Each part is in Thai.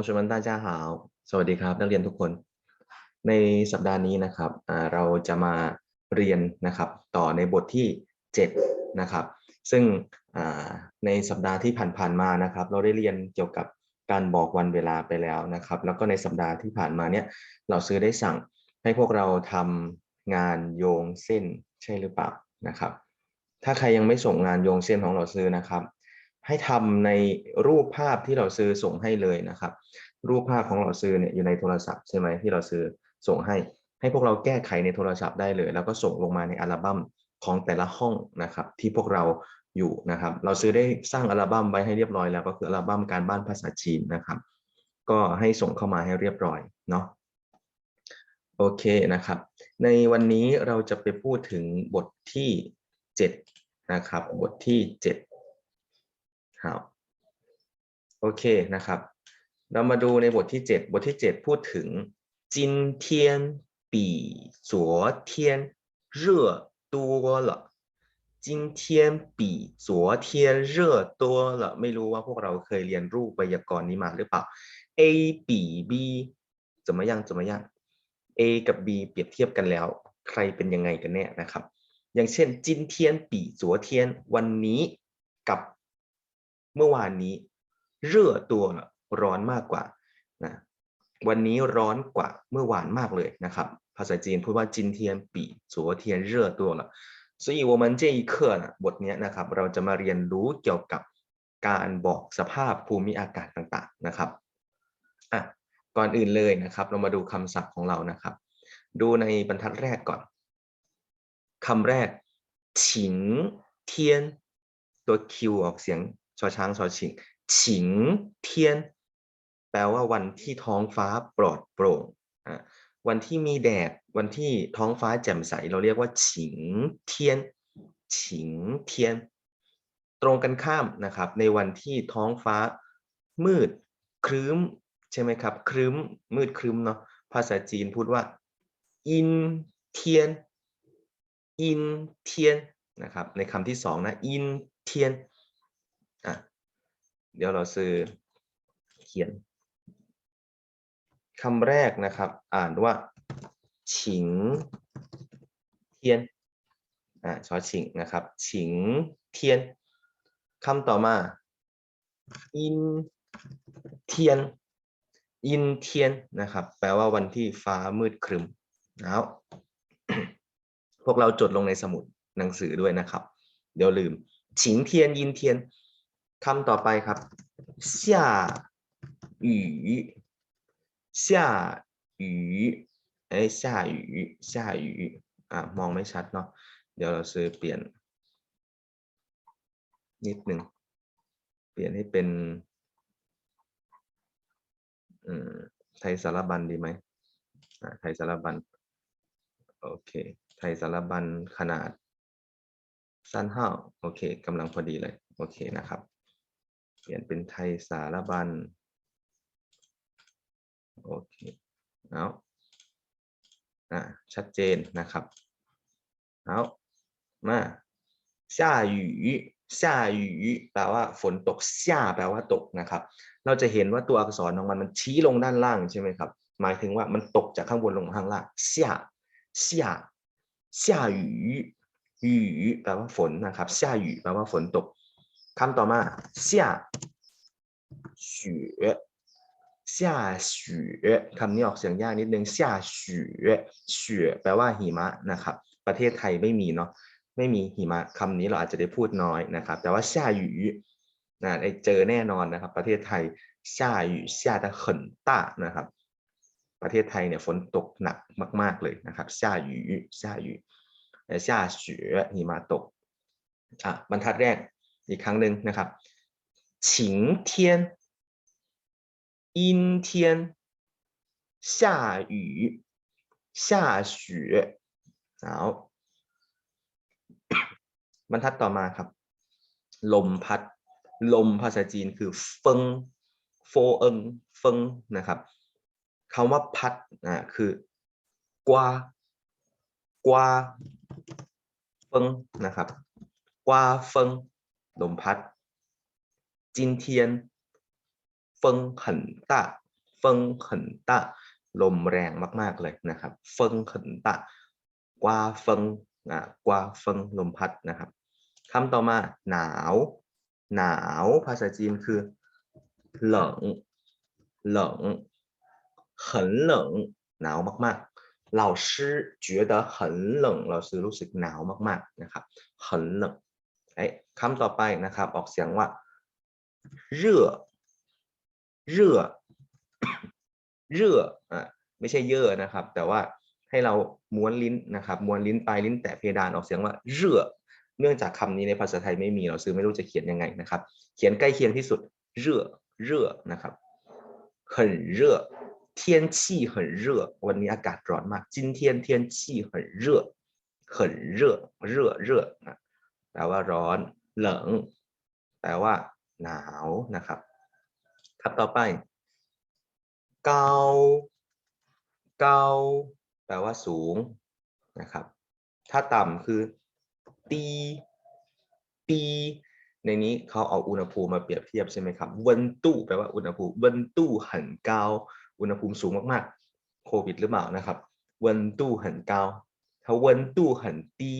งชวันตาจ้าหาว สวัสดีครับ นักเรียนทุกคน ในสัปดาห์นี้นะครับเราจะมาเรียนนะครับต่อในบทที่ 7 นะครับ ซึ่งในสัปดาห์ที่ผ่านๆมานะครับ เราได้เรียนเกี่ยวกับการบอกวันเวลาไปแล้วนะครับ แล้วก็ในสัปดาห์ที่ผ่านมาเนี่ยเราซื้อได้สั่งให้พวกเราทำงานโยงเส้นใช่หรือเปล่านะครับ ถ้าใครยังไม่ส่งงานโยงเส้นของเราซื้อนะครับ ให้ทำในรูปภาพที่เราซื้อส่งให้เลยนะครับ รูปภาพของเราซื้อเนี่ยอยู่ในโทรศัพท์ใช่ไหมที่เราซื้อส่งให้ ให้พวกเราแก้ไขในโทรศัพท์ได้เลย แล้วก็ส่งลงมาในอัลบั้มของแต่ละห้องนะครับ ที่พวกเราอยู่นะครับ เราซื้อได้สร้างอัลบั้มไว้ให้เรียบร้อยแล้วก็คืออัลบั้มการบ้านภาษาจีนนะครับ ก็ให้ส่งเข้ามาให้เรียบร้อยเนาะโอเคนะครับ ในวันนี้เราจะไปพูดถึงบทที่ 7 นะครับ บทที่ 7 ครับ โอเคนะครับ เรามาดูในบทที่ 7 บทที่ 7 พูดถึงจินเทียนปีจัวเทียนร่อนเทียนปีจัวไม่รู้ว่าพวกเราเคยเรียนรูปไวยากรณ์นี้มาหรือเปล่า A ปี B จะมายังจะมายัง A กับ B เปรียบเทียบกันแล้ว ใครเป็นยังไงกันแน่นะครับ อย่างเช่นจินเทียนปีจัวเทียนวันนี้กับ เมื่อวานนี้เร่อตัวละร้อนมากกว่านะวันนี้ร้อนกว่าเมื่อวานมากเลยนะครับ ภาษาจีนพูดว่า今天比昨天热多了所以我们这一课นะบทเนี้ยนะครับ เราจะมาเรียนรู้เกี่ยวกับการบอกสภาพภูมิอากาศต่างๆนะครับอ่ะก่อนอื่นเลยนะครับ เรามาดูคำศัพท์ของเรานะครับ ดูในบรรทัดแรกก่อนคำแรกฉิงเทียนตัวคิวออกเสียง ชอช้างชอชิงฉิงเทียน แปลว่าวันที่ท้องฟ้าปลอดโปร่งอะวันที่มีแดด วันที่ท้องฟ้าแจ่มใส เราเรียกว่าฉิงเทียน ฉิงเทียน ตรงกันข้ามนะครับ ในวันที่ท้องฟ้ามืดครึ้มใช่ไหมครับ ครึ้มมืดครึ้มเนาะ ภาษาจีนพูดว่า อินเทียน อินเทียนนะครับ ในคำที่สองนะ อินเทียน เดี๋ยวเราซื้อเขียนคำแรกนะครับ อ่านว่า ฉิง เทียนอ่าชอฉิงนะครับ ฉิงเทียนคำต่อมา อินเทียน อินเทียนนะครับ แปลว่าวันที่ฟ้ามืดครึมแล้วพวกเราจดลงในสมุดหนังสือด้วยนะครับ เดี๋ยวลืม ฉิงเทียน ยินเทียน คำต่อไปครับ下雨下雨เอ้ย下雨下雨อ่ะมองไม่ชัดเนาะเดี๋ยวเราซื้อเปลี่ยน นิดหนึ่งเปลี่ยนให้เป็นอืมไทยสารบัญดีไหมอ่าไทยสารบัญโอเค ไทยสารบัญขนาด สั้นห้าโอเคกำลังพอดีเลย โอเคนะครับ เปลี่ยนเป็นไทยสารบัญโอเคเอาอ่าชัดเจนนะครับเอามา下雨下雨แปลว่าฝนตก下แปลว่าตกนะครับ เราจะเห็นว่าตัวอักษรของมันมันชี้ลงด้านล่างใช่ไหมครับ หมายถึงว่ามันตกจากข้างบนลงมาข้างล่าง下下下雨雨แปลว่าฝนนะครับ下雨แปลว่าฝนตก คำต่อมา下雪下雪คำนี้ออกเสียงยากนิดนึง下雪雪แปลว่าหิมะนะครับ ประเทศไทยไม่มีเนาะไม่มีหิมะคำนี้เราอาจจะได้พูดน้อยนะครับ แต่ว่า下雨นะได้เจอแน่นอนนะครับ ประเทศไทย下雨下得很大นะครับ ประเทศไทยเนี่ยฝนตกหนักมาก ๆเลยนะครับ下雨下雨下雪หิมะตกอ่ะบรรทัดแรก อีกครั้งหนึ่งนะครับ晴天阴天下雨下雪เอาบรรทัดต่อมาครับ ลมพัด ลมภาษาจีนคือเฟิงโฟเอิงเฟิงนะครับคำว่าพัดอ่าคือกวากวาเฟิงนะครับกวาเฟิง ลมพัด今天风很大 เฟิงเขินตะลมแรงมากๆเลยนะครับเฟิงเขินตะกว่าเฟิงอ่ากว่าเฟิงลมพัดนะครับคำต่อมา หนาว หนาว ภาษาจีนคือเหลิงเหลิง很冷หนาวมากๆ老师觉得很冷เราซื้อรู้สึกหนาวมากๆนะครับ很冷ไ อ้คำต่อไปนะครับ ออกเสียงว่าเร่อเร่อเร่ออ่ะไม่ใช่เยอะนะครับ แต่ว่าให้เราม้วนลิ้นนะครับม้วนลิ้นปลายลิ้นแตะเพดานออกเสียงว่าเร่อเนื่องจากคำนี้ในภาษาไทยไม่มีเราซื้อไม่รู้จะเขียนยังไงนะครับ เขียนใกล้เคียงที่สุดเร่อเร่อนะครับ很热天气很热วันนี้อากาศร้อนมาก今天天气很热很热热热นะ แปลว่าร้อน เหลิงแปลว่า หนาวนะครับครับต่อไป เกา เกา แปลว่าสูงนะครับ ถ้าต่ำคือ ตี ตี ในนี้เขาเอาอุณหภูมิมาเปรียบเทียบใช่ไหมครับเวนตู้แปลว่าอุณหภูมิเวนตู้หันเกา อุณหภูมิสูงมากๆ โควิดหรือเปล่านะครับเวนตู้หันเกาถ้าเวนตู้หันตี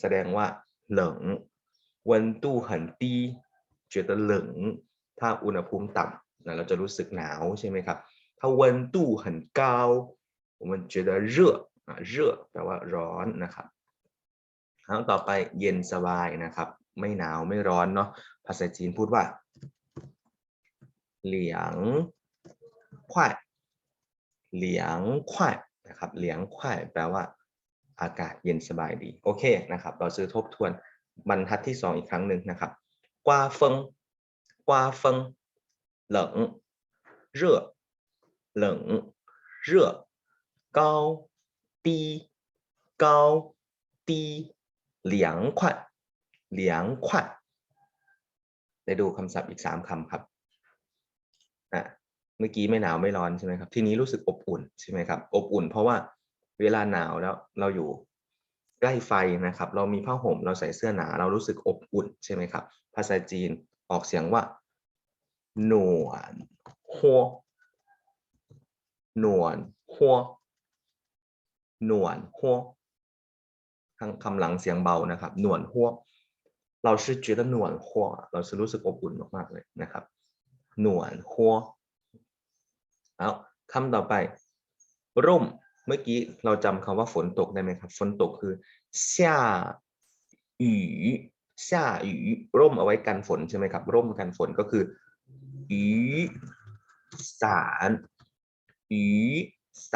แสดงว่า เหลิง温度很低觉得冷ถ้าอุณหภูมิต่ำนะเราจะรู้สึกหนาวใช่ไหมครับ ถ้า温度很高我们觉得热อ่ะ热แปลว่าร้อนนะครับครั้งต่อไปเย็นสบายนะครับ ไม่หนาวไม่ร้อนเนาะภาษาจีนพูดว่า เหลียงควายเหลียงควายนะครับเหลียงควายแปลว่า อากาศเย็นสบายดี โอเคนะครับ เราซื้อทบทวนบรรทัดที่สองอีกครั้งหนึ่งนะครับกวาเฟิงกวาเฟิงเหลิงเร่อเหลิงเร่อ高低高低凉快凉快ได้ดูคำศัพท์อีกสามคำครับอ่ะเมื่อกี้ไม่หนาวไม่ร้อนใช่ไหมครับ ทีนี้รู้สึกอบอุ่นใช่ไหมครับ อบอุ่น เพราะว่า เวลาหนาวแล้วเราอยู่ใกล้ไฟนะครับ เรามีผ้าห่มเราใส่เสื้อหนา เรารู้สึกอบอุ่นใช่ไหมครับ ภาษาจีนออกเสียงว่า หนวน หัว หนวนหัว หนวนหัวคำหลังเสียงเบานะครับ หนวนหัว เราชื่อจืดหนวนหัว เราจะรู้สึกอบอุ่นมากๆเลยนะครับ หนวนหัว เอาคำต่อไป ร่ม เมื่อกี้เราจำคำว่าฝนตกได้ไหมครับ ฝนตกคือ下雨下雨ร่มเอาไว้กันฝนใช่ไหมครับ ร่มกันฝนก็คือ雨伞雨伞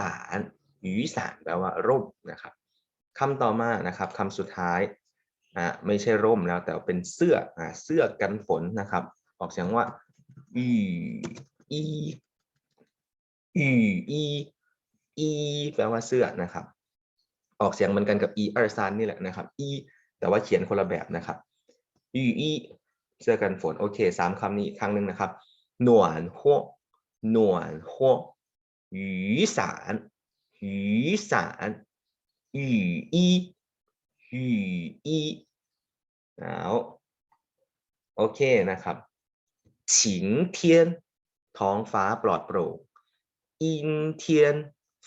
雨伞แปลว่าร่มนะครับคำต่อมานะครับคำสุดท้ายอ่าไม่ใช่ร่มแล้วแต่เป็นเสื้ออ่าเสื้อกันฝนนะครับ ออกเสียงว่า雨衣雨衣 อีแปลว่าเสื้อนะครับ ออกเสียงเหมือนกันกับอีอาร์ซานนี่แหละนะครับอีแต่ว่าเขียนคนละแบบนะครับอีอีเสื้อกันฝนโอเคสามคำนี้อีกครั้งหนึ่งนะครับหนวนหัวหนวนหัว雨伞雨伞雨衣雨衣แล้วโอเคนะครับ晴天ท้องฟ้าปลอดโปร่ง阴天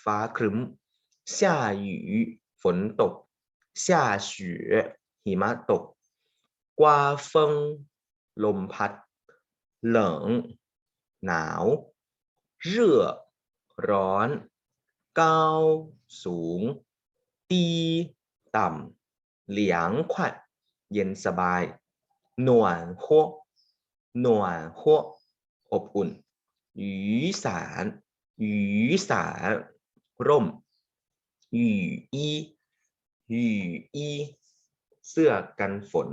ฟ้าครึ้ม下雨ฝนตก下雪หิมะตกกวาเฟิงลมพัด เหลิงหนาว เร่อร้อน เกาสูง ตีต่ำ เหลียงขวัดเย็นสบาย หนวนหัวหนวนหัวอบอุ่นหยีสารหยีสาร ร่มหูอีหูอีเสื้อกันฝน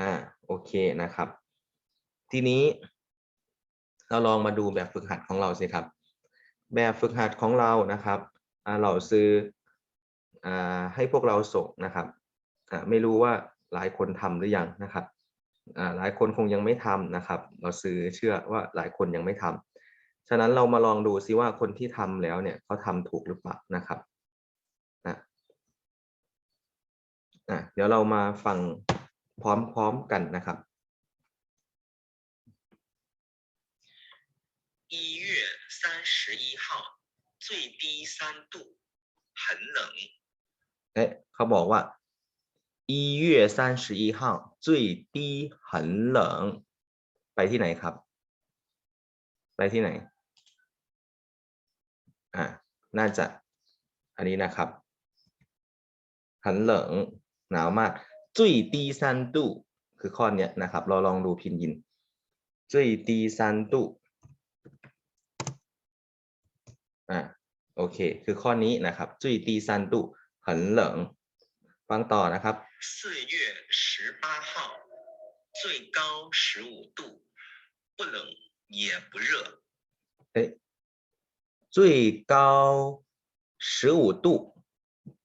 อ่า โอเคนะครับ ทีนี้ เราลองมาดูแบบฝึกหัดของเราสิครับ แบบฝึกหัดของเรานะครับเราซื้ออให้พวกเราส่งนะครับไม่รู้ว่าหลายคนทำหรือยังนะครับหลายคนคงยังไม่ทำนะครับ เราซื้อเชื่อว่าหลายคนยังไม่ทำ ฉะนั้นเรามาลองดูซิว่าคนที่ทำแล้วเนี่ยเขาทำถูกหรือเปล่านะครับนะอ่ะเดี๋ยวเรามาฟังพร้อมๆกันนะครับ 一月三 十一号，最低三度，很冷。 เอ๊ะเขาบอกว่า一月三十一号最低很冷ไปที่ไหนครับ ไปที่ไหน อ่า น่าจะ อันนี้นะครับ很冷หนาวมาก最低三度คือข้อเนี้ยนะครับ เราลองดูพินยิน最低三度อ่า โอเค คือข้อนี้นะครับ最低三度很冷ฟังต่อนะครับ 四月十八号，最高十五度，不冷也不热。哎， 最高十五度，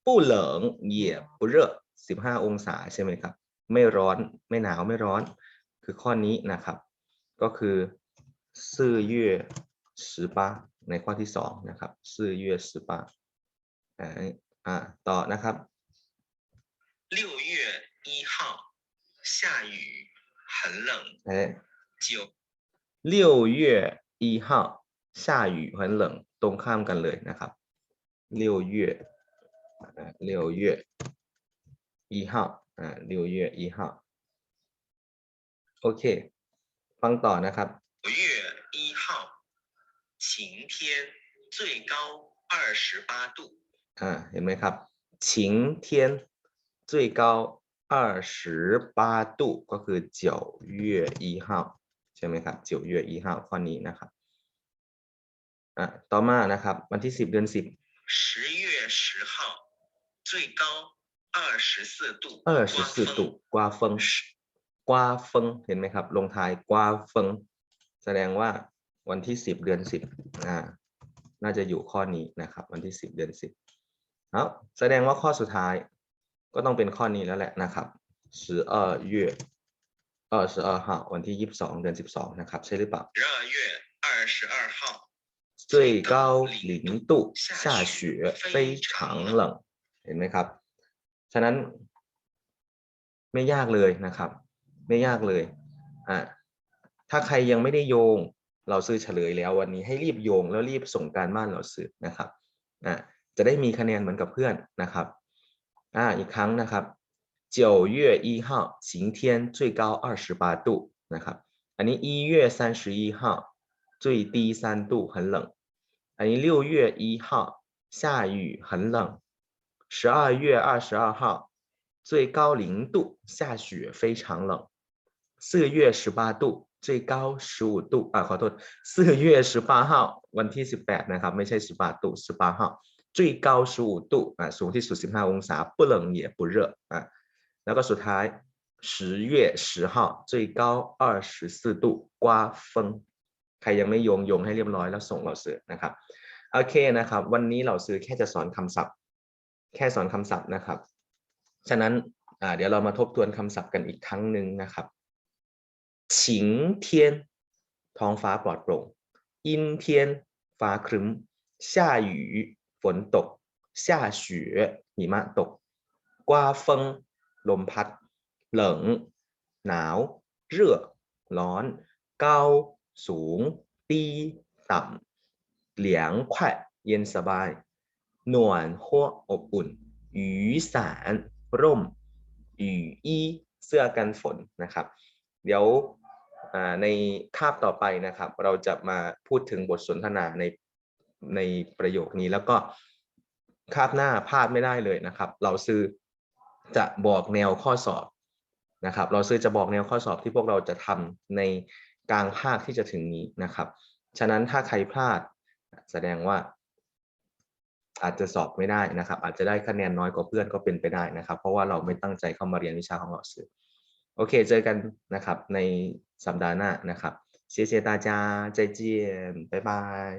不冷也不热สิบห้าองศาใช่ไหมครับ ไม่ร้อนไม่หนาวไม่ร้อน คือข้อนี้นะครับ ก็คือ四月十八ในข้อที่สองนะครับ四月十八อ่าอ่าต่อนะครับ 六月一号，下雨，很冷。 เอ๊ะ 九六月一号下雨很冷 ตรงข้ามกันเลยนะครับ六月อ่า六月一号อ่า六月一号โอเค ฟังต่อนะครับ 九月一号，晴天，最高二十八度。 อ่า เห็นไหมครับ晴天最高二十八度ก็คือ九月一号ใช่ไหมครับ九月一号ข้อนี้นะครับ อ่ะต่อมานะครับ วันที่สิบเดือนสิบ 十月十号，最高二十四度。二十刮四风度กวาเฟิงกวาเฟิงเห็นไหมครับ ลงท้ายกวาเฟิงแสดงว่าวันที่สิบเดือนสิบอ่า น่าจะอยู่ข้อนี้นะครับ วันที่สิบเดือนสิบเอาแสดงว่าข้อสุดท้าย ก็ต้องเป็นข้อนี้แล้วแหละนะครับ十二月二十二号วันที่ยี่สิบสองเดือนสิบสองนะครับ ใช่หรือเปล่า十二月二十二号， 最高零度下雪非常冷เห็นไหมครับ ฉะนั้น ไม่ยากเลยนะครับ ไม่ยากเลยอ่ะถ้าใครยังไม่ได้โยง เราซื้อเฉลยแล้ววันนี้ให้รีบโยงแล้วรีบส่งการบ้านเราซื้อนะครับอ่ะจะได้มีคะแนนเหมือนกับเพื่อนนะครับอ่าอีกครั้งนะครับ九月一号晴天最高二十八度นะครับ อันนี้一月三十一号最低三度很冷 อันนี้六月一号下雨很冷十二月二十二号最高零度下雪非常冷四月十八度最高十五度อ่าขอโทษ四月十八号วันที่สิบแปดนะครับไม่ใช่สิบ八度十八号最高十五度อ่าสูงที่สุดสิบห้าองศา不冷也不热อ่าแล้วก็สุดท้าย十月十号最高二十四度刮风 ใครยังไม่โยงโยงให้เรียบร้อยแล้วส่งเราซื้อนะครับโอเคนะครับ วันนี้เราซื้อแค่จะสอนคำศัพท์ แค่สอนคำศัพท์นะครับ ฉะนั้นอ่าเดี๋ยวเรามาทบทวนคำศัพท์กันอีกครั้งหนึ่งนะครับ晴天ท้องฟ้าปลอดโปร่ง阴天ฟ้าครึ้ม下雨ฝนตก下雪หิมะตก刮风ลมพัดเหลิงหนาวเร่อร้อนเกา สูง ตีต่ำเหลียง快เย็นสบาย หนวนหัวอบอุ่น雨伞ร่ม雨衣เสื้อกันฝนนะครับ เดี๋ยวอ่าในคาบต่อไปนะครับ เราจะมาพูดถึงบทสนทนาในในประโยคนี้แล้วก็คาบหน้าพลาดไม่ได้เลยนะครับ เราซื้อจะบอกแนวข้อสอบนะครับ เราซื้อจะบอกแนวข้อสอบที่พวกเราจะทำใน กลางภาคที่จะถึงนี้นะครับ ฉะนั้นถ้าใครพลาดแสดงว่า อาจจะสอบไม่ได้นะครับ อาจจะได้คะแนนน้อยกว่าเพื่อนก็เป็นไปได้นะครับ เพราะว่าเราไม่ตั้งใจเข้ามาเรียนวิชาของเราสื่อโอเค เจอกันนะครับในสัปดาห์หน้านะครับเสียเสียตาจาใจเจียนบ๊ายบาย